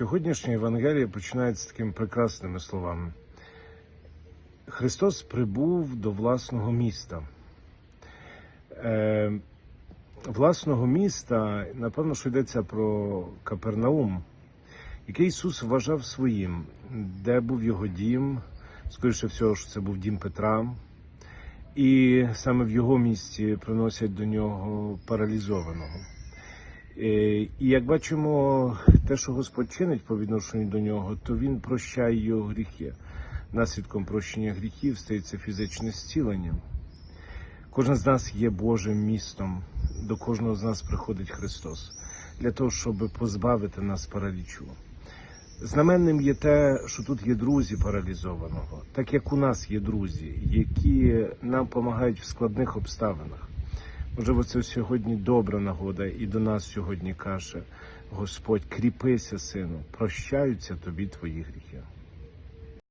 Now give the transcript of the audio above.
Сьогоднішня Євангелія починається такими прекрасними словами. Христос прибув до власного міста. Е, власного міста, напевно, що йдеться про Капернаум, який Ісус вважав своїм, де був його дім, скоріше всього, що це був дім Петра. І саме в його місті приносять до нього паралізованого. Е, І як бачимо, те, що Господь чинить по відношенню до нього, то він прощає його гріхи. Наслідком прощення гріхів стається фізичне зцілення. Кожен з нас є Божим містом, до кожного з нас приходить Христос для того, щоб позбавити нас паралічу. Знаменним є те, що тут є друзі паралізованого, так як у нас є друзі, які нам допомагають в складних обставинах. Можливо, це сьогодні добра нагода, і до нас сьогодні каже Господь: кріпися, сину, прощаються тобі твої гріхи.